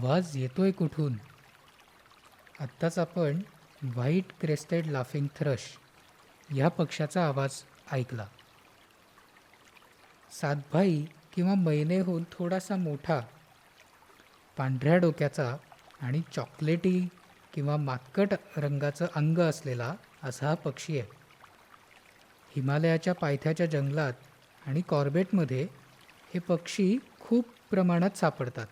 आवाज येतोय कुठून? आत्ताच आपण व्हाईट क्रेस्टेड लाफिंग थ्रश ह्या पक्ष्याचा आवाज ऐकला. सातभाई किंवा मैनेहून थोडासा मोठा पांढऱ्या डोक्याचा आणि चॉकलेटी किंवा मातकट रंगाचं अंग असलेला असा हा पक्षी आहे. हिमालयाच्या पायथ्याच्या जंगलात आणि कॉर्बेटमध्ये हे पक्षी खूप प्रमाणात सापडतात.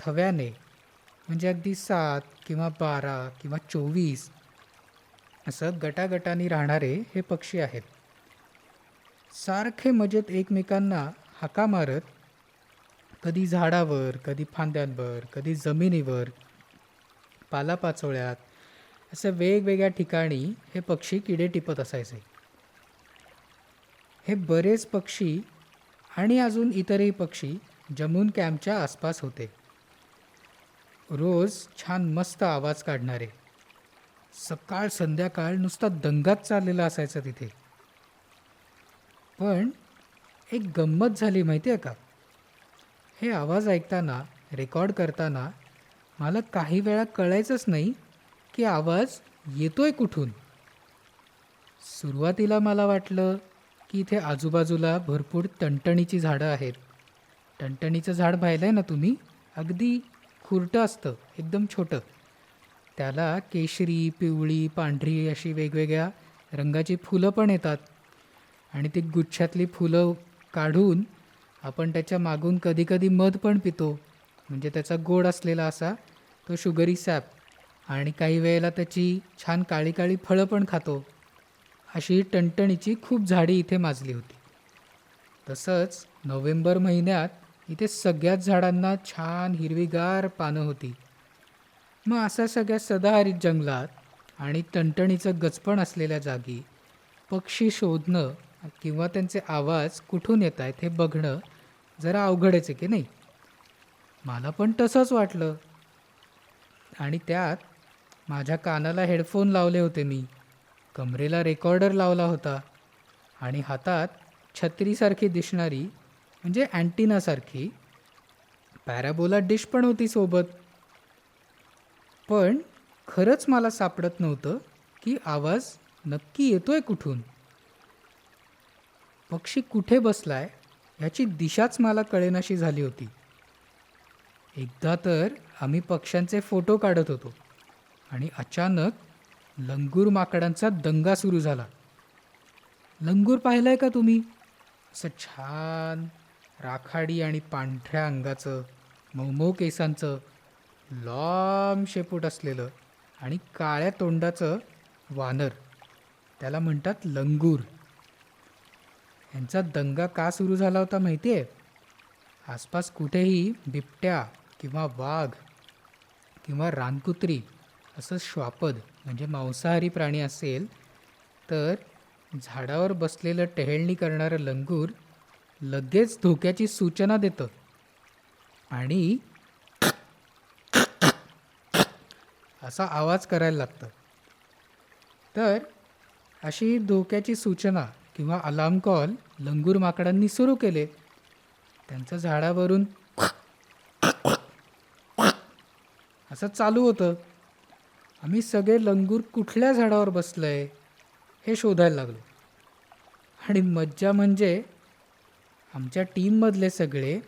थव्याने म्हणजे अगदी सात किंवा बारा किंवा चोवीस असं गटागटाने राहणारे हे पक्षी आहेत. सारखे मजेत एकमेकांना हाका मारत कधी झाडावर कधी फांद्यांवर कधी जमिनीवर पालापाचोळ्यात असं वेगवेगळ्या ठिकाणी हे पक्षी किडे टिपत असायचे. हे बरेच पक्षी आणि अजून इतरही पक्षी जमून कॅम्पच्या आसपास होते. रोज छान मस्त आवाज काढणारे. सकाळ संध्याकाळ नुसता दंगाच चाललेला असायचा तिथे. पण एक गंमत झाली माहिती आहे का? हे आवाज ऐकताना रेकॉर्ड करताना मला काही वेळा कळायचंच नाही की आवाज येतोय कुठून. सुरुवातीला मला वाटलं की इथे आजूबाजूला भरपूर टणटणीची झाडं आहेत. टणटणीचं झाड पाहिलं आहे ना तुम्ही? अगदी खुरटं असतं एकदम छोटं. त्याला केशरी पिवळी पांढरी अशी वेगवेगळ्या रंगाची फुलं पण येतात. आणि ती गुच्छातली फुलं काढून आपण त्याच्या मागून कधीकधी मध पण पितो. म्हणजे त्याचा गोड असलेला असा तो शुगरी सॅप. आणि काही वेळेला त्याची छान काळी काळी फळं पण खातो. अशी टणटणीची खूप झाडी इथे माजली होती. तसंच नोव्हेंबर महिन्यात इथे सगळ्याच झाडांना छान हिरवीगार पानं होती. मग असा सगळ्या सदाहरित जंगलात आणि टणटणीचं गचपण असलेल्या जागी पक्षी शोधणं किंवा त्यांचे आवाज कुठून येत आहेत हे बघणं जरा अवघडच आहे की नाही? मला पण तसंच वाटलं. आणि त्यात माझ्या कानाला हेडफोन लावले होते मी. कमरेला रेकॉर्डर लावला होता. आणि हातात छत्रीसारखी दिसणारी म्हणजे अँटिनासारखी. पॅराबोला डिश पण होती सोबत. पण खरंच मला सापडत नव्हतं की आवाज नक्की येतोय कुठून. पक्षी कुठे बसलाय ह्याची दिशाच मला कळेनाशी झाली होती. एकदा तर आम्ही पक्ष्यांचे फोटो काढत होतो आणि अचानक लंगूर माकडांचा दंगा सुरू झाला. लंगूर पाहिलाय का तुम्ही? असं छान राखाडी आणि पांढऱ्या अंगाचं मऊमऊ केसांचं लांब शेपूट असलेलं आणि काळ्या तोंडाचं वानर. त्याला म्हणतात लंगूर. यांचा दंगा का सुरू झाला होता माहिती आहे आसपास कुठेही बिबट्या किंवा वाघ किंवा रानकुत्री असं श्वापद म्हणजे मांसाहारी प्राणी असेल तर झाडावर बसलेलं टहेळणी करणारं लंगूर लगेच धोक्याची सूचना देतं. आणि असा आवाज करायला लागतं. तर अशी धोक्याची सूचना किंवा अलार्म कॉल लंगूर माकडांनी सुरू केले. त्यांचं झाडावरून असं चालू होतं. आम्ही सगळे लंगूर कुठल्या झाडावर बसलं आहे हे शोधायला लागलो. आणि मज्जा म्हणजे आमच्या टीममधले सगळे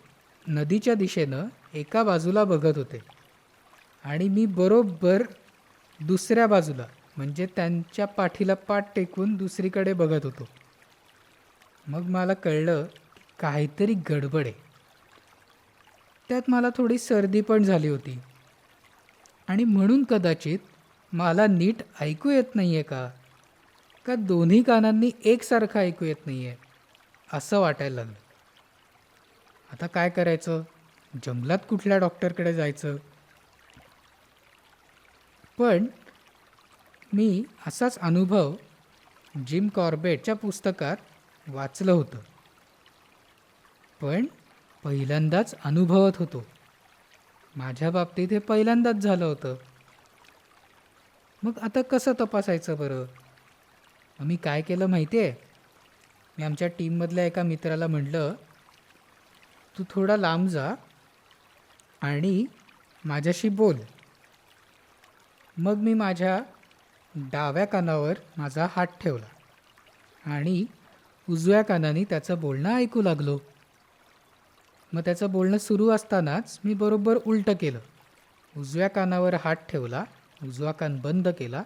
नदीच्या दिशेनं एका बाजूला बघत होते. आणि मी बरोबर दुसऱ्या बाजूला म्हणजे त्यांच्या पाठीला पाठ टेकून दुसरीकडे बघत होतो. मग मला कळलं की काहीतरी गडबड आहे. त्यात मला थोडी सर्दी पण झाली होती. आणि म्हणून कदाचित मला नीट ऐकू येत नाही आहे का? का दोन्ही कानांनी एकसारखं ऐकू येत नाही आहे असं वाटायला लागलं. आता काय करायचं? जंगलात कुठल्या डॉक्टरकडे जायचं? पण मी असाच अनुभव जिम कॉर्बेटच्या पुस्तकात वाचलं होतं. पण पहिल्यांदाच अनुभवत होतो. माझ्या बाबतीत हे पहिल्यांदाच झालं होतं. मग आता कसं तपासायचं बरं? मग मी काय केलं माहिती आहे मी आमच्या टीममधल्या एका मित्राला म्हटलं तू थोडा लांब जा आणि माझ्याशी बोल. मग मी माझ्या डाव्या कानावर माझा हात ठेवला आणि उजव्या कानाने त्याचं बोलणं ऐकू लागलो. मग त्याचं बोलणं सुरू असतानाच मी बरोबर उलटं केलं. उजव्या कानावर हात ठेवला उजवा कान बंद केला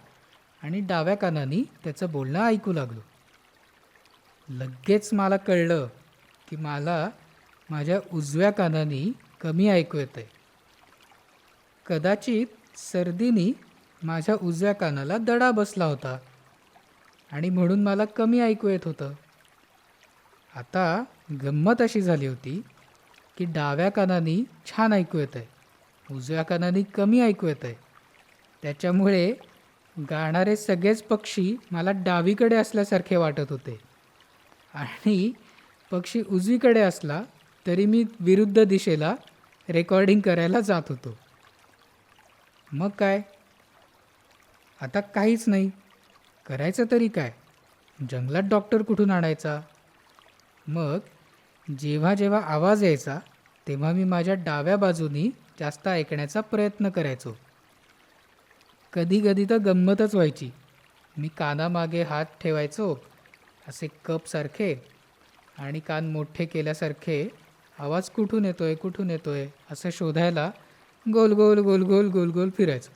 आणि डाव्या कानाने त्याचं बोलणं ऐकू लागलो. लगेच मला कळलं की मला माझ्या उजव्या कानाने कमी ऐकू येतं आहे कदाचित सर्दीने माझ्या उजव्या कानाला दडा बसला होता आणि म्हणून मला कमी ऐकू येत होतं. आता गंमत अशी झाली होती की डाव्या कानाने छान ऐकू येतं आहे उजव्या कानाने कमी ऐकू येतं आहे त्याच्यामुळे गाणारे सगळेच पक्षी मला डावीकडे असल्यासारखे वाटत होते. आणि पक्षी उजवीकडे असला तरी मी विरुद्ध दिशेला रेकॉर्डिंग करायला जात होतो. मग काय? आता काहीच नाही. करायचं तरी काय? जंगलात डॉक्टर कुठून आणायचा? मग जेव्हा जेव्हा आवाज यायचा तेव्हा मी माझ्या डाव्या बाजूनी जास्त ऐकण्याचा प्रयत्न करायचो. कधी कधी तर गंमतच व्हायची. मी कानामागे हात ठेवायचो असे कपसारखे आणि कान मोठे केल्यासारखे आवाज कुठून येतोय कुठून येतोय? असं शोधायला गोल गोल गोल गोल गोल गोल फिरायचो.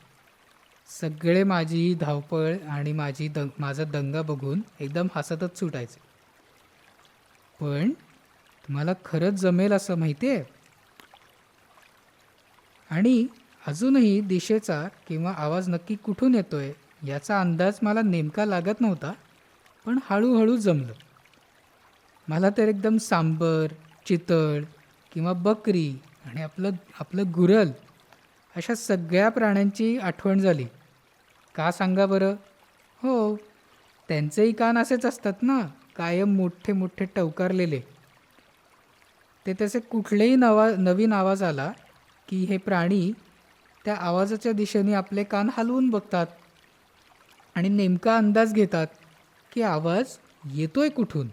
सगळे माझी धावपळ आणि माझी दंग माझा दंगा बघून एकदम हसतच सुटायचे. पण तुम्हाला खरंच जमेल असं माहिती आहे आणि अजूनही दिशेचा किंवा आवाज नक्की कुठून येतो आहे याचा अंदाज मला नेमका लागत नव्हता पण हळूहळू जमलं. मला तर एकदम सांबर चितळ किंवा बकरी आणि आपलं आपलं गुरल अशा सगळ्या प्राण्यांची आठवण झाली. का सांगा बरं? हो त्यांचेही कान असेच असतात ना कायम मोठे मोठे टवकारलेले. ते तसे कुठलेही नवा नवीन आवाज आला की हे प्राणी त्या आवाजाच्या दिशेने आपले कान हलवून बघतात आणि नेमका अंदाज घेतात की आवाज येतोय कुठून?